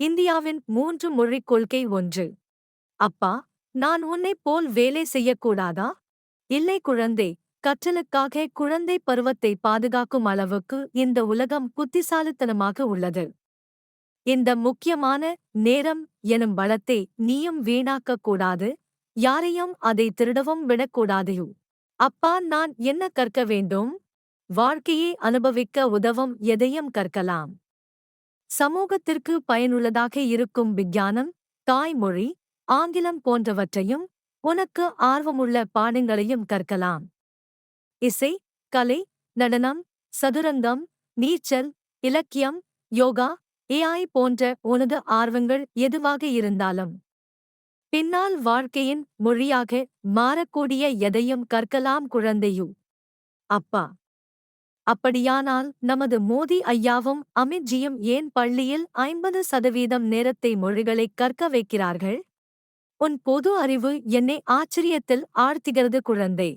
இந்தியாவின் மூன்று மொழிக் கொள்கை ஒன்று. அப்பா நான் உன்னைப் போல் வேலை செய்யக்கூடாதா? இல்லை குழந்தை கற்றலுக்காக குழந்தை பருவத்தை பாதுகாக்கும் அளவுக்கு இந்த உலகம் புத்திசாலித்தனமாக உள்ளது. இந்த முக்கியமான நேரம் எனும் பலத்தை நீயும் வீணாக்கக் கூடாது யாரையும் அதை திருடவும் விடக்கூடாதையோ அப்பா நான் என்ன கற்க வேண்டும்? வாழ்க்கையை அனுபவிக்க உதவும் எதையும் கற்கலாம். சமூகத்திற்கு பயனுள்ளதாக இருக்கும் விஞ்ஞானம் தாய்மொழி ஆங்கிலம் போன்றவற்றையும் உனக்கு ஆர்வமுள்ள பாடங்களையும் கற்கலாம். இசை கலை நடனம் சதுரங்கம் நீச்சல் இலக்கியம் யோகா ஏஐ போன்ற உனது ஆர்வங்கள் எதுவாக இருந்தாலும். பின்னால் வாழ்க்கையின் மொழியாக மாறக்கூடிய எதையும் கற்கலாம் குழந்தையு. அப்பா அப்படியானால் நமது மோதி ஐயாவும் அமித்ஜியும் ஏன் பள்ளியில் ஐம்பது சதவீதம் நேரத்தை மொழிகளைக் கற்க வைக்கிறார்கள்? உன் பொது அறிவு என்னை ஆச்சரியத்தில் ஆழ்த்துகிறது குழந்தை.